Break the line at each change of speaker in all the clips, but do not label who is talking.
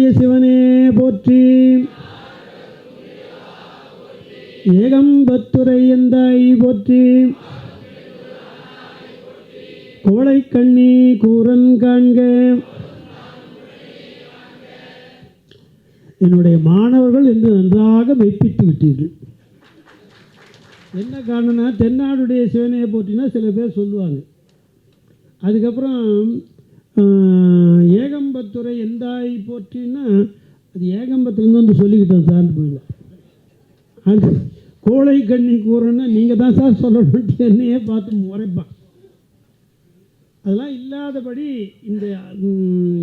தென்னாடுடைய சிவனே போற்றி. ஏகம்பத்துரை எந்தாய் போற்றி. கோளை கண்ணி கூரன் காண்க. என்னுடைய மாணவர்கள் என்று நன்றாக மெய்ப்பித்து விட்டீர்கள். என்ன காரணம்னா தென்னாடுடைய சிவனையை போற்றினா சில பேர் சொல்லுவாங்க. அதுக்கப்புறம் ஏகம்பத்துறை எந்தாய் போற்றின்னா அது ஏகம்பத்துலேருந்து வந்து சொல்லிக்கிட்டோம் சார்னு போயிடலாம் அது கோழை கண்ணி கூறன்னா நீங்கள் தான் சார் சொல்லணும் என்னையே பார்த்து முறைப்பான் அதெல்லாம் இல்லாதபடி இந்த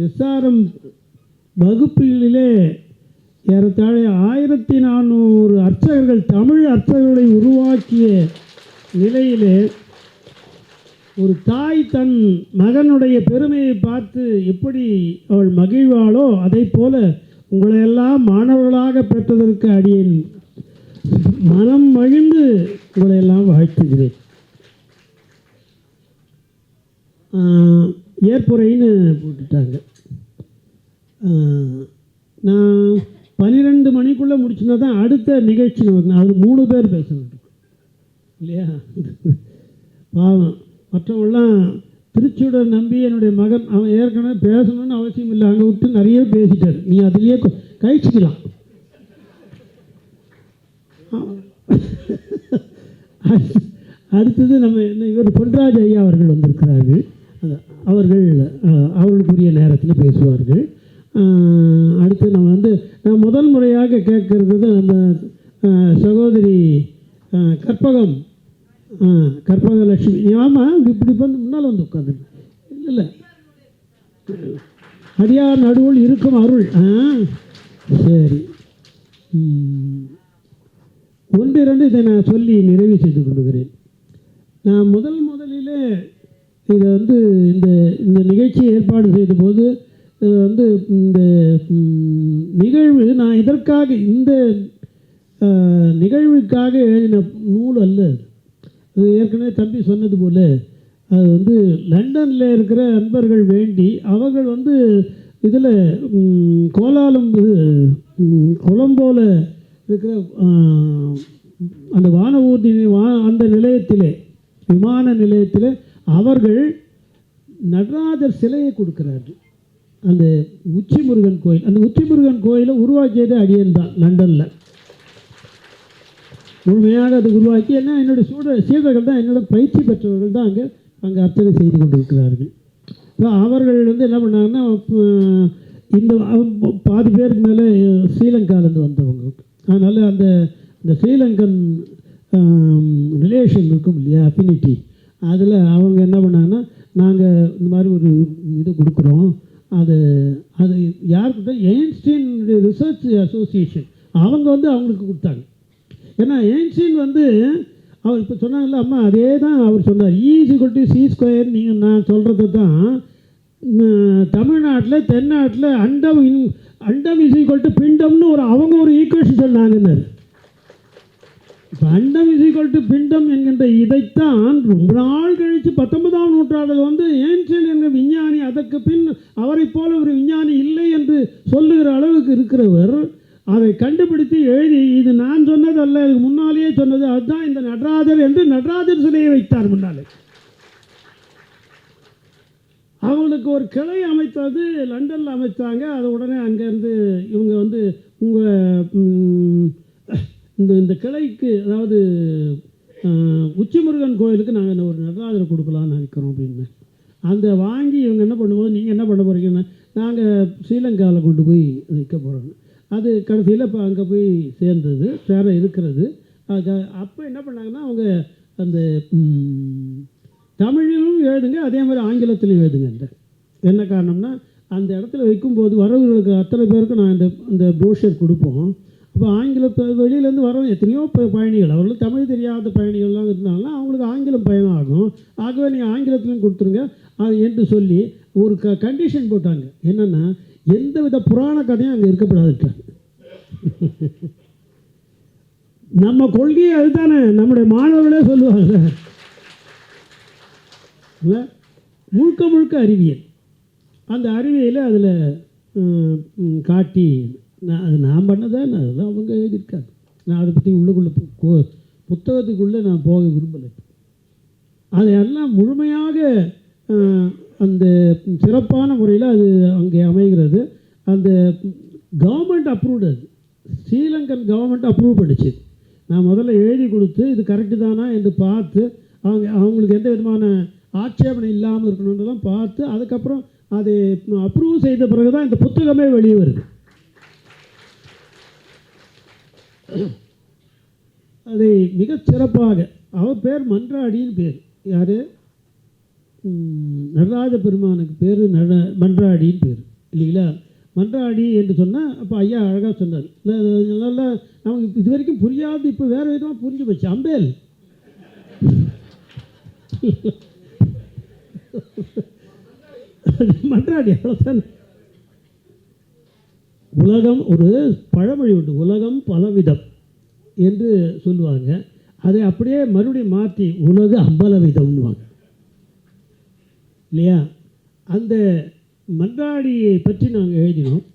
எஸ்ஆர்எம் வகுப்புகளிலே ஏறத்தாழ ஆயிரத்தி நானூறு அர்ச்சகர்கள் தமிழ் அர்ச்சகர்களை உருவாக்கிய நிலையிலே ஒரு தாய் தன் மகனுடைய பெருமையை பார்த்து எப்படி அவள் மகிழ்வாளோ அதை போல உங்களையெல்லாம் மாணவர்களாக பெற்றதற்கு அடியேன். மனம் மகிழ்ந்து உங்களையெல்லாம் வாழ்த்துகிறேன். ஏற்புரைன்னு போட்டுட்டாங்க. நான் பன்னிரெண்டு மணிக்குள்ளே முடிச்சுனா தான் அடுத்த நிகழ்ச்சி நமக்கு அது மூணு பேர் பேச வேண்டும். இல்லையா? பாவம். மற்றவங்களாம் திருச்சியோட நம்பி என்னுடைய மகன் அவன் ஏற்கனவே பேசணும்னு அவசியம் இல்லை. அங்கே விட்டு நிறைய பேசிட்டார். நீ அதுலேயே கழிச்சிக்கலாம். அடுத்தது நம்ம என்ன இவர் பொன்ராஜ் ஐயா அவர்கள் வந்திருக்கிறார்கள். அவர்கள் அவர்களுக்குரிய நேரத்தில் பேசுவார்கள். அடுத்து நம்ம வந்து நான் முதல் முறையாக கேட்கறது அந்த சகோதரி கற்பகம். ஆ கற்பகலட்சுமி ஆமாம் இப்படி வந்து முன்னால் வந்து உட்காந்து இல்லை இல்லை. அடியார் நடுவில் இருக்கும் அருள். ஆ சரி. ஒன்று இரண்டு இதை நான் சொல்லி நிறைவு செய்து கொள்கிறேன். நான் முதல் முதலிலே இதை வந்து இந்த இந்த நிகழ்ச்சியை ஏற்பாடு செய்த போது இது வந்து இந்த நிகழ்வு நான் இதற்காக இந்த நிகழ்வுக்காக எழுதின நூல் அல்ல அது. ஏற்கனவே தம்பி சொன்னது போல் அது வந்து லண்டனில் இருக்கிற அன்பர்கள் வேண்டி அவர்கள் வந்து இதில் கோலாலம் ம், கொலம்போல இருக்கிற அந்த வான ஊர்தி வா அந்த நிலையத்திலே விமான நிலையத்தில் அவர்கள் நடராஜர் சிலையை கொடுக்கிறார்கள் அந்த உச்சி முருகன் கோயில் அந்த உச்சி முருகன் கோயிலை உருவாக்கியது அடியன் தான் லண்டனில் முழுமையாக அதை உருவாக்கி ஏன்னா என்னுடைய சூட சீடர்கள் தான் என்னோட பயிற்சி பெற்றவர்கள் தான் அங்கே அங்கே அர்ச்சனை செய்து கொண்டிருக்கிறார்கள். இப்போ அவர்கள் வந்து என்ன பண்ணாங்கன்னா இந்த பாதி பேருக்கு மேலே ஸ்ரீலங்காலேருந்து வந்தவங்க. அதனால் அந்த இந்த ஸ்ரீலங்கன் ரிலேஷன் இருக்கும் இல்லையா அஃபினிட்டி அதில் அவங்க என்ன பண்ணாங்கன்னா நாங்கள் இந்த மாதிரி ஒரு இது கொடுக்குறோம். அது அது யாருக்கிட்ட எயின்ஸ்டீன் ரிசர்ச் அசோசியேஷன் அவங்க வந்து அவங்களுக்கு கொடுத்தாங்க. ஏன்னா ஏன்ஷியன் வந்து அவர் இப்போ சொன்னாங்கல்ல அம்மா அதே தான் அவர் சொன்னார் ஈஸி கொட்டி சி ஸ்கொயர் நீங்கள் நான் சொல்கிறது தான் தமிழ்நாட்டில் தென்னாட்டில் அண்டம் இன் அண்டம் இஸ் ஈக்குவல் டு பிண்டம்னு ஒரு அவங்க ஒரு ஈக்குவேஷன் சொன்னாங்கன்னாரு இப்போ அண்டம் இஸ் ஈக்குவல் டு பிண்டம் என்கின்ற இதைத்தான் ரொம்ப நாள் கழித்து பத்தொன்பதாம் நூற்றாண்டில் வந்து ஏன்ஷியன் என்கிற விஞ்ஞானி அதற்கு பின் அவரைப் போல ஒரு விஞ்ஞானி இல்லை என்று சொல்லுகிற அளவுக்கு இருக்கிறவர். அதை கண்டுபிடித்து எழுதி இது நான் சொன்னது அல்ல இதுக்கு முன்னாலேயே சொன்னது அதுதான் இந்த நடராஜர் என்று நடராஜர் சிலையை வைத்தார் முன்னாலே. அவங்களுக்கு ஒரு கிளை அமைத்தது லண்டனில் அமைத்தாங்க அது உடனே அங்கேருந்து இவங்க வந்து உங்கள் இந்த இந்த கிளைக்கு அதாவது உச்சிமுருகன் கோயிலுக்கு நாங்கள் ஒரு நடராஜர் கொடுக்கலாம்னு நினைக்கிறோம் அப்படின்னு. அந்த வாங்கி இவங்க என்ன பண்ணும்போது நீங்கள் என்ன பண்ண போகிறீங்கன்னா நாங்கள் ஸ்ரீலங்காவில் கொண்டு போய் நிற்க போகிறோம் அது கடைசியில் இப்போ அங்கே போய் சேர்ந்தது சேர இருக்கிறது. அது அப்போ என்ன பண்ணாங்கன்னா அவங்க அந்த தமிழிலும் எழுதுங்க அதே மாதிரி ஆங்கிலத்திலையும் எழுதுங்க இந்த. என்ன காரணம்னா அந்த இடத்துல வைக்கும்போது வரவர்களுக்கு அத்தனை பேருக்கும் நான் இந்த இந்த ப்ரோஷர் கொடுப்போம். அப்போ ஆங்கிலத்தை வெளியிலேருந்து வர எத்தனையோ ப- பயணிகள் அவர்களுக்கு தமிழ் தெரியாத பயணிகள்லாம் இருந்தாங்கன்னா அவங்களுக்கு ஆங்கிலம் பயணம் ஆகும் ஆகவே நீங்கள் ஆங்கிலத்திலையும் கொடுத்துருங்க அது என்று சொல்லி ஒரு க கண்டிஷன் போட்டாங்க. என்னென்னா எந்த வித புராண கதையும் அங்கே இருக்கப்படாதுட்டாங்க நம்ம கொள்கையை அதுதானே நம்முடைய மாணவர்களே சொல்லுவாங்க. முழுக்க முழுக்க அறிவியல். அந்த அறிவியலை அதில் காட்டி நான் அது நான் பண்ணதான் அதுதான் அவங்க எழுதியிருக்காங்க. நான் அதை பற்றி உள்ளுக்குள்ளே புத்தகத்துக்குள்ளே நான் போக விரும்பலை. அதையெல்லாம் முழுமையாக அந்த சிறப்பான முறையில் அது அங்கே அமைகிறது. அந்த கவர்மெண்ட் அப்ரூவ்டு அது. ஸ்ரீலங்கன் கவர்மெண்ட் அப்ரூவ் பண்ணிச்சு. நான் முதல்ல எழுதி கொடுத்து இது கரெக்டு தானா என்று பார்த்து அவங்க அவங்களுக்கு எந்த விதமான ஆட்சேபனை இல்லாமல் இருக்கணுன்றதெல்லாம் பார்த்து அதுக்கப்புறம் அதை அப்ரூவ் செய்த பிறகு தான் இந்த புத்தகமே வெளியே வருது. அதை மிகச் சிறப்பாக அவர் பேர் மன்றாடின்னு பேர். யார்? நடராஜ பெருமானுக்கு பேர் நட மன்றாடின்னு பேர் இல்லைங்களா? மன்றாடி என்று சொன்னால் அப்போ ஐயா அழகாக சொன்னார். நல்ல நமக்கு இது வரைக்கும் புரியாது இப்போ வேறு விதமாக புரிஞ்சு போச்சு. அம்பேல். மன்றாடி அவ்வளோதான் உலகம் ஒரு பழமொழி உண்டு. உலகம் பலவிதம் என்று சொல்லுவாங்க. அதை அப்படியே மறுபடியும் மாற்றி உலக அம்பலவிதம்னுவாங்க. இல்லையா? அந்த மன்றாடியை பற்றி நாங்கள் எழுதினோம்.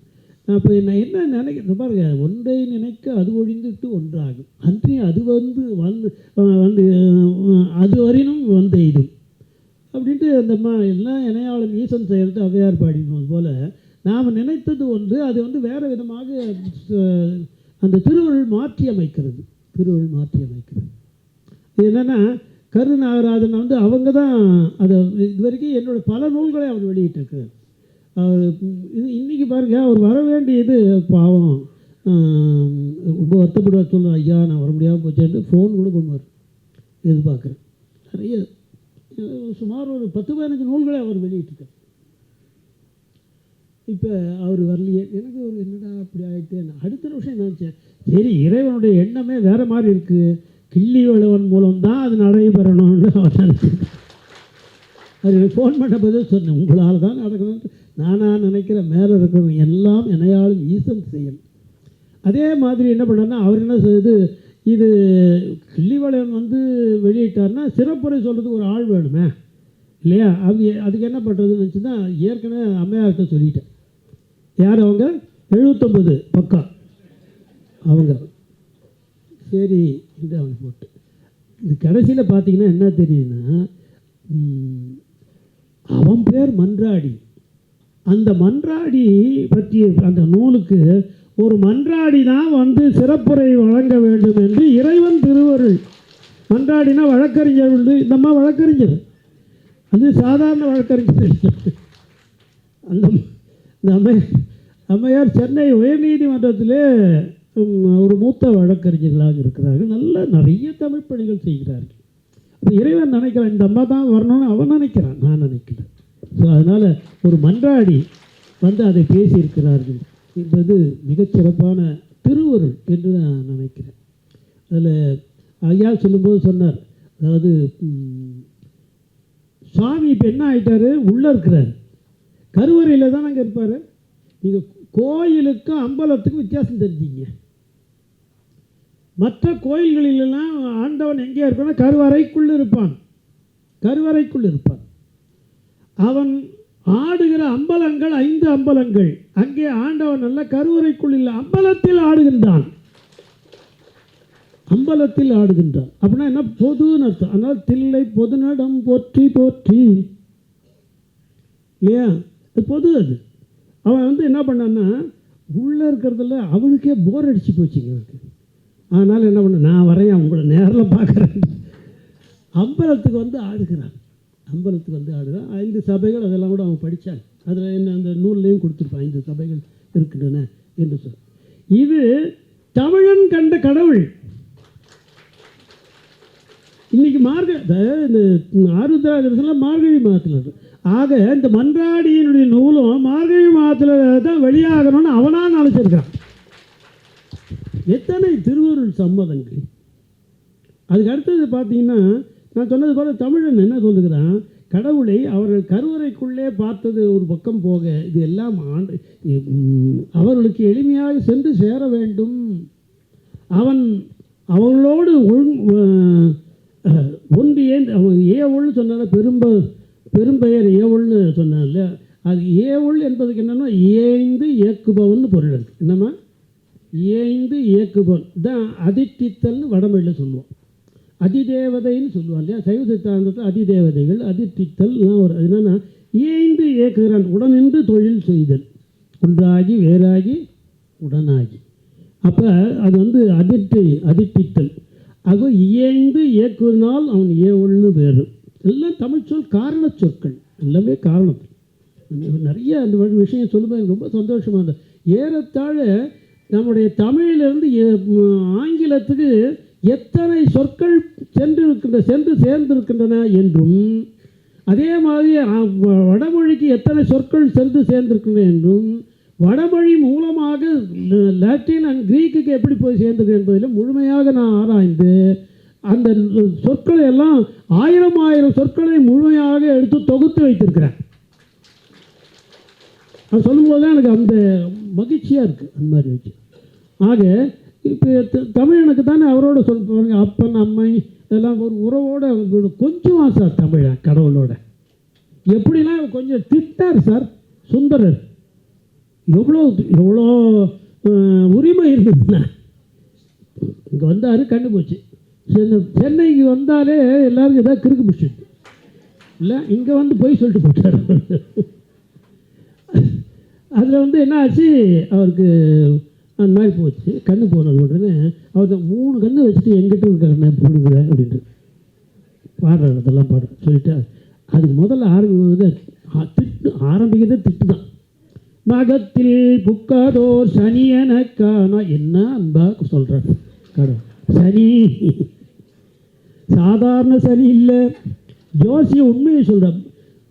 அப்போ நான் என்ன நினைக்கிறேன் பாருங்க ஒன்றை நினைக்க அது ஒழிந்துட்டு ஒன்றாகும். அன்றி அது வந்து வந்து வந்து அது வரையினும் வந்து இதும் அப்படின்ட்டு அந்த மா எல்லாம் இணையாளம் ஈசன் செயல்ட்டு அவையார் பாடினது போல் நாம் நினைத்தது ஒன்று அது வந்து வேறு விதமாக அந்த திருவருள் மாற்றி அமைக்கிறது. திருவருள் மாற்றி அமைக்கிறது. என்னென்னா கரு நாகராஜன் வந்து அவங்க தான் அதை இது வரைக்கும் என்னோட பல நூல்களை அவர் வெளியிட்டிருக்கார் அவர் இது இன்றைக்கி பாருங்க அவர் வர வேண்டியது பாவம். ரொம்ப வருத்தப்படுவார் சொல்லுவார் ஐயா நான் வர முடியாமல் போச்சேன்ட்டு ஃபோன் கூட பண்ணுவார் எதிர்பார்க்குறேன் நிறைய சுமார் ஒரு பத்து பதினஞ்சு நூல்களை அவர் வெளியிட்டிருக்கார் இப்போ அவர் வரலையே. எனக்கு ஒரு என்னடா அப்படி ஆகிட்டு அடுத்த நிமிஷம் நினச்சேன் சரி இறைவனுடைய எண்ணமே வேறு மாதிரி இருக்குது கிள்ளி வளவன் மூலம் தான் அது நடைபெறணும்னு அவர் அது எனக்கு ஃபோன் பண்ண பதில் சொன்னேன். உங்களால் தான் நடக்கணும்னு நானாக நினைக்கிற மேலே இருக்கிறவங்க எல்லாம் என்னையாலும் ஈசன் செய்யணும். அதே மாதிரி என்ன பண்ணார்னா அவர் என்ன செய்யுது இது கிள்ளிவளையன் வந்து வெளியிட்டார்னா சிறப்புரை சொல்கிறதுக்கு ஒரு ஆள் வேணுமே இல்லையா? அது அதுக்கு என்ன பண்ணுறதுன்னு நினச்சின்னா ஏற்கனவே அம்மையார்கிட்ட சொல்லிட்டேன். யார் அவங்க? எழுபத்தொம்பது பக்கம் அவங்க. சரி என்று அவன் போட்டு. இது கடைசியில் பார்த்தீங்கன்னா என்ன தெரியுதுன்னா அவன் பேர் மன்றாடி. அந்த மன்றாடி பற்றிய அந்த நூலுக்கு ஒரு மன்றாடி தான் வந்து சிறப்புரை வழங்க வேண்டும் என்று இறைவன் திருவருள். மன்றாடினா வழக்கறிஞர் உண்டு. இந்தம்மா வழக்கறிஞர். அது சாதாரண வழக்கறிஞர். இல்லை. அந்த இந்த அம்மை அம்மையார் சென்னை உயர்நீதிமன்றத்திலே ஒரு மூத்த வழக்கறிஞர்களாக இருக்கிறார்கள். நல்ல நிறைய தமிழ் பணிகள் செய்கிறார்கள். அப்ப இறைவன் நினைக்கிறான் இந்த அம்மா தான் வரணும்னு அவன் நினைக்கிறான். நான் நினைக்கிறேன் ஸோ அதனால் ஒரு மன்றாடி வந்து அதை பேசியிருக்கிறார்கள் என்பது மிகச்சிறப்பான திருவருள் என்று நான் நினைக்கிறேன். அதில் ஐயா சொல்லும்போது சொன்னார் அதாவது சாமி இப்போ என்ன ஆகிட்டாரு உள்ளே இருக்கிறார். கருவறையில் தான் அங்கே இருப்பார். நீங்கள் கோயிலுக்கும் அம்பலத்துக்கும் வித்தியாசம் தெரிஞ்சிங்க. மற்ற கோயில்களிலெல்லாம் ஆண்டவன் எங்கே இருப்பான் கருவறைக்குள் இருப்பான். கருவறைக்குள் இருப்பான். அவன் ஆடுகிற அம்பலங்கள் ஐந்து அம்பலங்கள். அங்கே ஆண்டவன் அல்ல கருவறைக்குள் இல்லை அம்பலத்தில் ஆடுகின்றான். அம்பலத்தில் ஆடுகின்றான். அப்படின்னா என்ன? பொதுன்னு அர்த்தம். அதனால் தில்லை பொதுநடம் போற்றி போற்றி. இல்லையா? அது பொது அது. அவன் வந்து என்ன பண்ணான்னா உள்ளே இருக்கிறதுல அவனுக்கே போர் அடிச்சு போச்சுங்க அவனுக்கு. அதனால் என்ன பண்ண நான் வரேன் உங்களை நேரில் பார்க்குறேன். அம்பலத்துக்கு வந்து ஆடுகிறான். அம்பலத்துக்கு வந்து ஆடுகிறான். ஐந்து சபைகள் அதெல்லாம் கூட அவன் படித்தான் அதில் என்ன அந்த நூல்லையும் கொடுத்துருப்பான். ஐந்து சபைகள் இருக்கின்றன என்று சொல். இது தமிழன் கண்ட கடவுள். இன்னைக்கு மார்க இந்த ஆருத்ரா மார்கழி மாதத்தில் இருக்கு. ஆக இந்த மன்றாடியினுடைய நூலும் மார்கழி மாதத்தில் தான் வெளியாகணும்னு அவனாக நினச்சிருக்கிறான். எத்தனை திருவருள் சம்மதங்கள் அதுக்கு அடுத்தது பார்த்தீங்கன்னா நான் சொன்னது போல தமிழன் என்ன சொல்லுகிறான்? கடவுளை அவர்கள் கருவறைக்குள்ளே பார்த்தது ஒரு பக்கம் போக இது எல்லாம் ஆண்டு அவர்களுக்கு எளிமையாக சென்று சேர வேண்டும். அவன் அவங்களோடு ஒன்று ஏன் அவன் ஏவுள்னு சொன்னால பெரும்ப பெரும்பெயர் ஏவுள்னு சொன்னால அது ஏவுள் என்பதுக்கு என்னென்னா ஏய்ந்து ஏய்ந்து இயக்குபோல் தான் அதித்தித்தல்னு வடமொழியில் சொல்லுவோம். அதிதேவதைன்னு சொல்லுவாங்க இல்லையா? சைவ சித்தாந்தத்தில் அதிதேவதைகள் அதித்தித்தல்லாம் ஒரு என்னென்னா ஏய்ந்து இயக்குகிறான் உடனின்று தொழில் செய்தல். ஒன்றாகி வேறாகி உடனாகி. அப்போ அது வந்து அதிர்த்தி அதிப்பித்தல் அது இயைந்து இயக்குவதனால் அவன் ஏவல்னு பேர். எல்லாம் தமிழ் சொல் காரண சொற்கள். எல்லாமே காரணம். நிறைய அந்த விஷயம் சொல்லும்போது ரொம்ப சந்தோஷமாக இருந்தது. ஏறத்தாழ நம்முடைய தமிழிலிருந்து ஆங்கிலத்துக்கு எத்தனை சொற்கள் சென்றிருக்கின்ற சென்று சேர்ந்திருக்கின்றன என்றும் அதே மாதிரி வ- வடமொழிக்கு எத்தனை சொற்கள் சென்று சேர்ந்திருக்கின்றன என்றும் வடமொழி மூலமாக லாட்டின் அண்ட் கிரீக்குக்கு எப்படி போய் சேர்ந்தது என்பதில் முழுமையாக நான் ஆராய்ந்து அந்த சொற்களை எல்லாம் ஆயிரம் ஆயிரம் சொற்களை முழுமையாக எடுத்து தொகுத்து வைத்திருக்கிறேன். அது சொல்லும்போது தான் எனக்கு அந்த மகிழ்ச்சியாக இருக்குது அந்த மாதிரி வச்சு ஆக இப்போ த- தமிழனுக்கு தானே அவரோட சொல் பாருங்க அப்பன் அம்மை இதெல்லாம் ஒரு உறவோட கொஞ்சம் சார் தமிழ கடவுளோட. எப்படிலாம் கொஞ்சம் திட்டார் சார் சுந்தரர். எவ்வளோ எவ்வளோ உரிமை இருந்ததுன்னா இங்கே வந்தார் கண்டு போச்சு. சென்னை சென்னைக்கு வந்தாலே எல்லாருக்கும் ஏதாவது கிறுக்கு பிடிச்சிட்டு இல்லை இங்கே வந்து போய் சொல்லிட்டு போட்டார் அதில் வந்து என்ன ஆச்சு? அவருக்கு அந்த மாதிரி போச்சு. கண்ணு போனது உடனே அவர் தான் மூணு கண்ணு வச்சுட்டு எங்கிட்ட இருக்க கண்ணை போடுகிற அப்படின்ட்டு. பாடுற இடத்தெல்லாம் பாடு. சொல்லிட்டு அதுக்கு முதல்ல ஆரம்பிக்கிறது திட்டு ஆரம்பிக்கிறதே திட்டு தான் மகத்தில் புக்காதோர் சனி எனக்கானா என்ன அன்பா சொல்கிறார் கடவுள். சனி. சாதாரண சனி இல்லை. ஜோசிய உண்மையை சொல்கிறேன்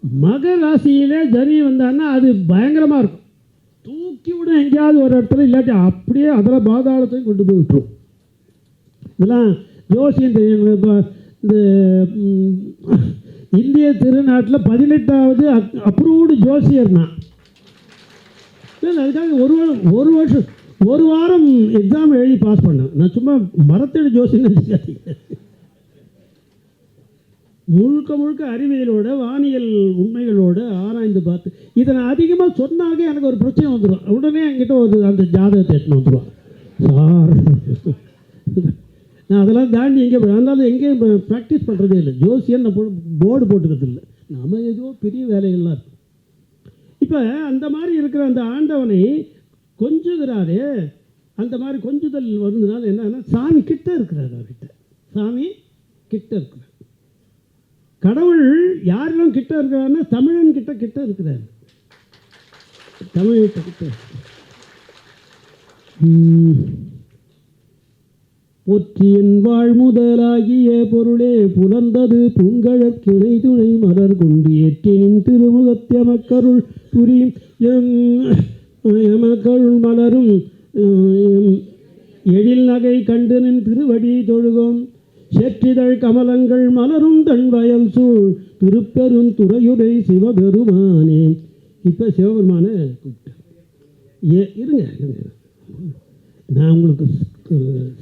மக ராசியிலே சனி வந்தான்னா அது பயங்கரமாக இருக்கும். தூக்கி விட எங்கேயாவது ஒரு இடத்துல இல்லாட்டி அப்படியே அதில் பாதாளத்தையும் கொண்டு போய் விட்டுரும். இதெல்லாம் ஜோசியம் தெரியும். இப்போ இந்த இந்திய திருநாட்டில் பதினெட்டாவது அப்ரூவ்டு ஜோசியர் நான் இல்லை அதுக்காக ஒரு வாரம் ஒரு வருஷம் ஒரு வாரம் எக்ஸாம் எழுதி பாஸ் பண்ணேன். நான் சும்மா மரத்தடி ஜோசியம் நினச்சிக்காதீங்க. முழுக்க முழுக்க அறிவியலோட வானியல் உண்மைகளோட ஆராய்ந்து பார்த்து இதை நான் அதிகமாக சொன்னாக எனக்கு ஒரு பிரச்சனை வந்துடும் உடனே என்கிட்ட ஒரு அந்த ஜாதகத்தை எடுத்துன்னு வந்துடுவான் சார். நான் அதெல்லாம் தாண்டி எங்கே அதனால எங்கேயும் ப்ராக்டிஸ் பண்ணுறதே இல்லை. ஜோசியன் நான் போர்டு போட்டுக்கிறது இல்லை. நம்ம ஏதோ பெரிய வேலைகள்லாம் இருக்கு. இப்போ அந்த மாதிரி இருக்கிற அந்த ஆண்டவனை கொஞ்சுகிறாரே அந்த மாதிரி கொஞ்சுதல் வருதுனால என்னன்னா சாமி கிட்ட இருக்கிறார் அவர்கிட்ட. சாமி கிட்ட இருக்கிறார். கடவுள் யாரெல்லாம் கிட்ட இருக்கிறாருன்னா தமிழன் கிட்ட கிட்ட இருக்கிறார். தமிழ் கிட்ட. உம். வாழ் முதலாகிய பொருளே புலந்தது பூங்கழற் கிளை துணை மலர் கொண்டு ஏற்றினின் திருமுகத்தெமக்கருள் புரியும். எம்- எமக்கருள் மலரும் எழில் நகை கண்டு நின் திருவடி தொழுகோம். சேற்றிதழ் கமலங்கள் மலரும் தன் வயல் சூழ். திருப்பெரும் துறையுடை சிவபெருமானே. இப்போ சிவபெருமான கூப்பிட்டேன். ஏ இருங்க இருங்க. நான் உங்களுக்கு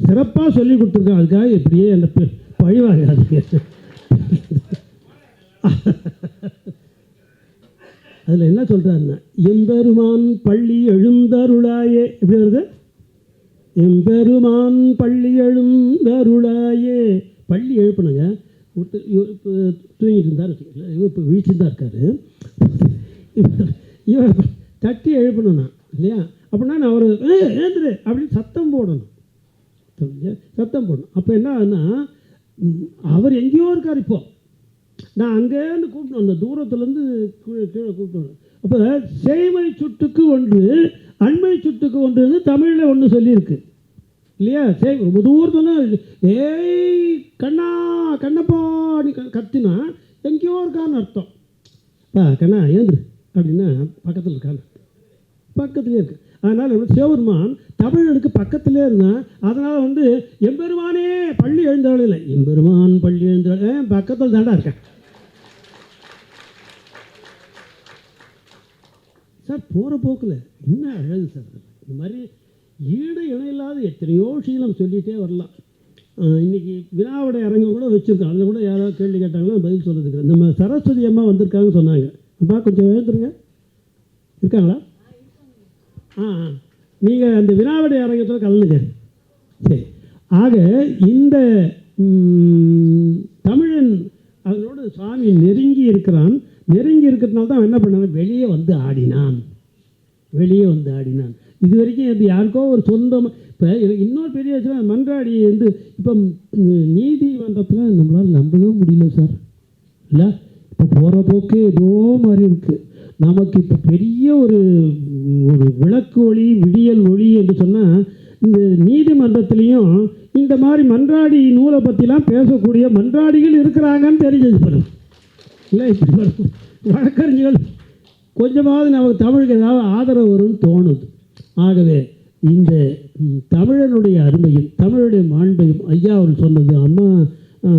சிறப்பாக சொல்லி கொடுத்துருக்கேன். அதுக்காக இப்படியே என்னை ப- பழிவாகாதீங்க அதில் என்ன சொல்கிறாருன்னா எம்பெருமான் பள்ளி எழுந்தருளாயே. எப்படி வருது? எம்பெருமான் பள்ளி எழும் பள்ளி எழுப்பணுங்க ஒருத்தர் இவர் இப்போ தூங்கிட்டு இருந்தார் வச்சுக்கோங்களேன் இவர் இப்போ வீட்டில் தான் இருக்காரு. இவர் இவர் தட்டி எழுப்பணும் நான் இல்லையா? அப்படின்னா நான் அவர் ஏந்திரு அப்படின்னு சத்தம் போடணும். சத்தம் போடணும். அப்போ என்ன ஆகுதுன்னா அவர் எங்கேயோ இருக்கார் இப்போ. நான் அங்கேருந்து கூப்பிட்டு அந்த தூரத்துலேருந்து கீழே கீழே கூப்பிட்டு அப்போ சேவை சுட்டுக்கு ஒன்று அண்மை சுட்டுக்கு ஒன்றுன்னு தமிழில் ஒன்று சொல்லியிருக்கு. இல்லையா? சே ரொம்ப தூரத்தில் ஏய் கண்ணா கண்ணப்பா நீ கத்தினா எங்கேயோ இருக்கான்னு அர்த்தம். பா கண்ணா ஏந்திரு அப்படின்னா பக்கத்தில் இருக்கான்னு பக்கத்துலேயே இருக்கு. அதனால் சேவர்மான் தமிழனுக்கு பக்கத்திலே இருந்தான் அதனால் வந்து எம்பெருமானே பள்ளி எழுந்தாலும் இல்லை. எம்பெருமான் பள்ளி எழுந்தாலும் பக்கத்தில் தாண்டா இருக்கேன். சார் போகிற போக்கில் என்ன அழகு சார் இந்த மாதிரி ஈடு இணையில்லாத எத்தனையோ சீலம் சொல்லிகிட்டே வரலாம். இன்றைக்கி இன்னைக்கு வினாவுடைய அரங்கம் கூட வச்சுருக்கோம் அதில் கூட யாராவது கேள்வி கேட்டாங்கன்னா பதில் சொல்கிறதுக்கு நம்ம சரஸ்வதி அம்மா வந்திருக்காங்கன்னு சொன்னாங்க. அப்பா கொஞ்சம் எழுந்துருங்க. இருக்காங்களா? ஆ நீங்கள் அந்த வினாவுடைய அரங்கத்தில் கலந்துங்க. சரி. ஆக இந்த தமிழன் அதனோடு சாமி நெருங்கி இருக்கிறான். நெருங்கி இருக்கிறதுனால தான் அவன் என்ன பண்ணாங்க வெளியே வந்து ஆடினான். வெளியே வந்து ஆடினான். இது வரைக்கும் இது யாருக்கோ ஒரு சொந்தம். இப்போ இன்னொரு பெரிய விஷயம் மன்றாடி வந்து இப்போ நீதிமன்றத்தில் நம்மளால் நம்பவே முடியல சார். இல்லை? இப்போ போகிற போக்கு ஏதோ மாதிரி இருக்குது நமக்கு இப்போ பெரிய ஒரு ஒரு விளக்கு ஒளி விடியல் ஒளி என்று சொன்னால் இந்த நீதிமன்றத்துலேயும் இந்த மாதிரி மன்றாடி நூலை பற்றிலாம் பேசக்கூடிய மன்றாடிகள் இருக்கிறாங்கன்னு தெரிஞ்சது பாருங்க இல்லை இப்படி வழக்கறிஞர்கள் கொஞ்சமாவது நமக்கு தமிழுக்கு ஏதாவது ஆதரவு வரும்னு தோணுது. ஆகவே இந்த தமிழனுடைய அருமையும் தமிழுடைய மாண்பையும் ஐயா அவர் சொன்னது அம்மா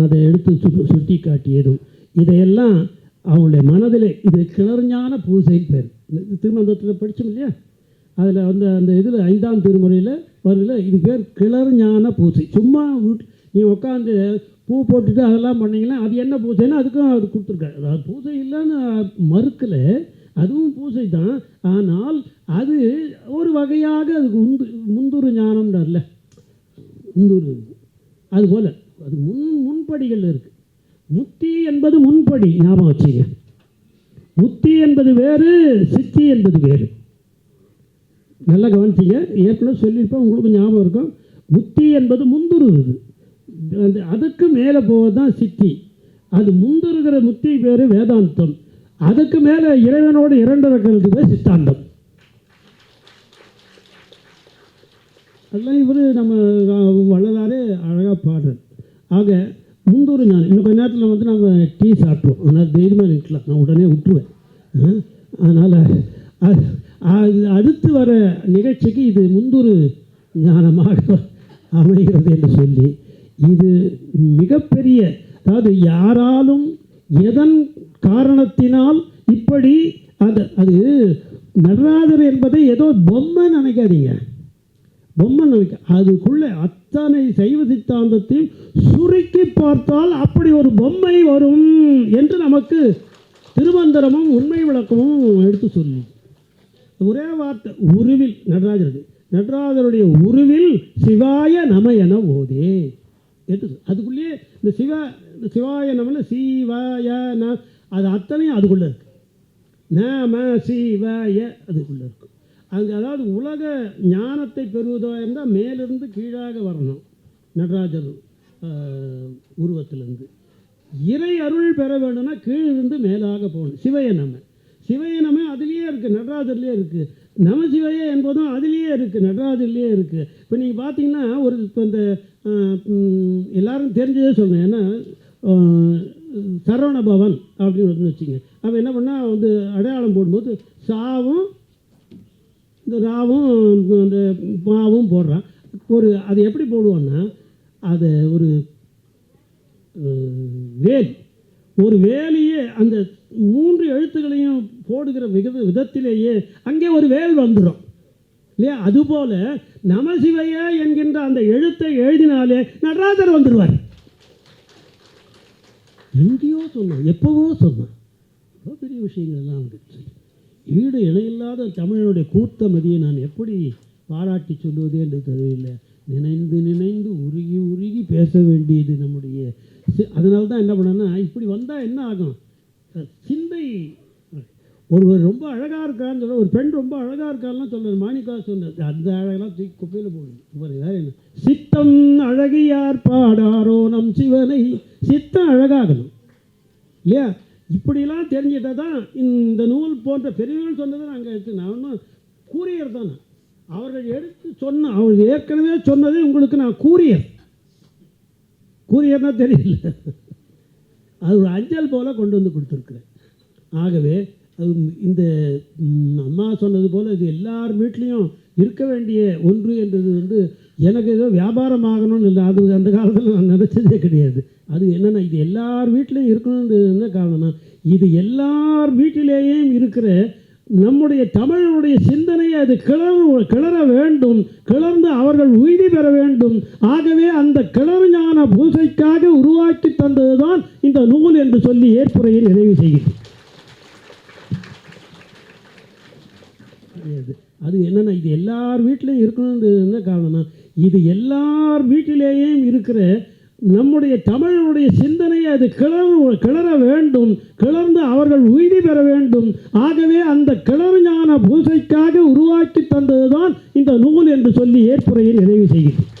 அதை எடுத்து சு சுட்டி காட்டியதும் இதையெல்லாம் அவங்களுடைய மனதில் இது கிளர்ஞான பூசைன்னு பேர். இந்த திருமணத்தில் படித்தோம் இல்லையா? அதில் வந்து அந்த இதில் ஐந்தாம் திருமுறையில் வருதுல இது பேர் கிளர்ஞான பூசை. சும்மா நீ உட்காந்து பூ போட்டுட்டு அதெல்லாம் பண்ணிங்கன்னா அது என்ன பூசைன்னா அதுக்கும் அது கொடுத்துருக்காரு. அதாவது பூசை இல்லைன்னு மறுக்கலை. அதுவும் பூசை தான் ஆனால் அது ஒரு வகையாக அதுக்கு உந்து முந்துரு ஞானம்ன்றல முந்துரு. அதுபோல் அது முன் முன்படிகள் இருக்குது முத்தி என்பது முன்படி. ஞாபகம் வச்சுங்க. முத்தி என்பது வேறு சித்தி என்பது வேறு. நல்லா கவனிச்சிங்க. ஏற்கனவே சொல்லியிருப்பேன் உங்களுக்கு ஞாபகம் இருக்கும். முத்தி என்பது முந்துருது அந்த அதுக்கு மேலே போவது தான் சித்தி. அது முந்துருகிற முத்தி பேர் வேதாந்தம். அதுக்கு மேலே இறைவனோடு இரண்டு இருக்கிறது சித்தாந்தம். அதெல்லாம் இவர் நம்ம வள்ளலாறு வள்ளலாரே அழகாக பாடுறது ஆக முந்தூர் நான் இன்னும் கொஞ்ச நேரத்தில் வந்து நம்ம டீ சாப்பிட்ருவோம் அதனால் தைரியமாக நிற்கலாம் நான் உடனே விட்டுருவேன். அதனால் அது அடுத்து வர நிகழ்ச்சிக்கு இது முந்தூர் ஞானமாக அமைகிறது என்று சொல்லி இது மிகப்பெரிய அதாவது யாராலும் எதன் காரணத்தினால் இப்படி அது அது நடராஜர் என்பதை ஏதோ பொம்மை நினைக்காதீங்க. பொம்மை நினைக்க அதுக்குள்ளே அத்தனை சைவ சித்தாந்தத்தையும் சுருக்கி பார்த்தால் அப்படி ஒரு பொம்மை வரும் என்று நமக்கு திருமந்திரமும் உண்மை விளக்கமும் எடுத்து சொல்லி ஒரே வார்த்தை உருவில் நடராஜருக்கு நடராஜருடைய உருவில் சிவாய நம என ஓதே. எடுத்து அதுக்குள்ளேயே இந்த சிவா இந்த சிவாய நமன சிவாய ந அது அத்தனையும் அதுக்குள்ளே இருக்கு. நம சிவாய அதுக்குள்ளே இருக்குது அங்கே அதாவது உலக ஞானத்தை பெறுவதாக இருந்தால் மேலிருந்து கீழாக வரணும். நடராஜர் உருவத்திலேருந்து உருவத்திலிருந்து. இறை அருள் பெற வேண்டும்னா கீழிருந்து மேலாக போகணும். சிவய நம்ம. சிவய நம்ம அதுலேயே இருக்குது நடராஜர்லேயே இருக்குது நம நமசிவய என்பதும் அதுலேயே இருக்குது நடராஜர்லேயே இருக்குது இப்போ நீங்கள் பார்த்தீங்கன்னா ஒரு இப்போ இந்த எல்லாரும் தெரிஞ்சதே சொல்லணும். ஏன்னா சரவணபவன் சரவண பவன் அப்படின்னு வந்து வச்சுங்க அவன் என்ன பண்ணால் வந்து அடையாளம் போடும்போது சாவும் இந்த ராவும் அந்த மாவும் போடுறான். ஒரு அது எப்படி போடுவான்னா அதை ஒரு வேல். ஒரு வேலையே அந்த மூன்று எழுத்துக்களையும் போடுகிற வித விதத்திலேயே அங்கே ஒரு வேல் வந்துடும் இல்லையா? அதுபோல நமசிவைய என்கின்ற அந்த எழுத்தை எழுதினாலே நடராஜர் வந்துடுவார் எங்கேயோ சொன்னோம் எப்போவோ சொன்னோம் ரொம்ப பெரிய விஷயங்கள்லாம் வந்துச்சு. ஈடு இணையில்லாத தமிழனுடைய கூர்த்தமதியை நான் எப்படி பாராட்டி சொல்வது என்று தெரியவில்லை. நினைந்து நினைந்து உருகி உருகி பேச வேண்டியது நம்முடைய அதனால தான் என்ன பண்ணேன்னா இப்படி வந்தால் என்ன ஆகும்? சிந்தை. ஒருவர் ரொம்ப அழகாக இருக்கான்னு சொல்ல ஒரு பெண் ரொம்ப அழகாக இருக்கான்லாம் சொல்றாரு மாணிக்கா சொன்னது. அந்த அழகெல்லாம் தூக்கி குப்பையில் போடுது. வேறு வேற என்ன? சித்தம் அழகியார் பாடாரோ நம் சிவனை சித்தம் அழகாகணும். இல்லையா? இப்படிலாம் தெரிஞ்சிட்டா தான் இந்த நூல் போன்ற பெரியவர்கள் சொன்னதை நாங்கள் எடுத்து நான் ஒன்றும் கூறியர் தானே அவர்கள் எடுத்து சொன்ன அவர் ஏற்கனவே சொன்னதை உங்களுக்கு நான் கூறியர் கூறியர்னா தெரியல. அது ஒரு அஞ்சல் போல் கொண்டு வந்து கொடுத்துருக்குறேன். ஆகவே அது இந்த அம்மா சொன்னது போல் இது எல்லார் வீட்லேயும் இருக்க வேண்டிய ஒன்று என்றது வந்து எனக்கு ஏதோ வியாபாரம் ஆகணும்னு இல்லை. அது அந்த காலத்தில் நான் நினச்சதே கிடையாது. அது என்னென்னா இது எல்லார் வீட்லேயும் இருக்கணுன்றது என்ன காரணம்னா இது எல்லார் வீட்டிலேயும் இருக்கிற நம்முடைய தமிழனுடைய சிந்தனையை அது கிளற கிளற வேண்டும். கிளர்ந்து அவர்கள் உய்தி பெற வேண்டும். ஆகவே அந்த கிளறுஞான பூசைக்காக உருவாக்கி தந்ததுதான் இந்த நூல் என்று சொல்லி ஏற்புரையை நிறைவு செய்கிறது அது என்னென்னா இது எல்லார் வீட்டிலையும் இருக்கணுன்றது என்ன காரணம்னா இது எல்லார் வீட்டிலேயும் இருக்கிற நம்முடைய தமிழனுடைய சிந்தனையை அது கிளறு கிளற வேண்டும். கிளர்ந்து அவர்கள் உய்தி பெற வேண்டும். ஆகவே அந்த கிளறு ஞான பூசைக்காக உருவாக்கி தந்ததுதான் இந்த நூல் என்று சொல்லி ஏற்புரையை நிறைவு செய்கிறேன்.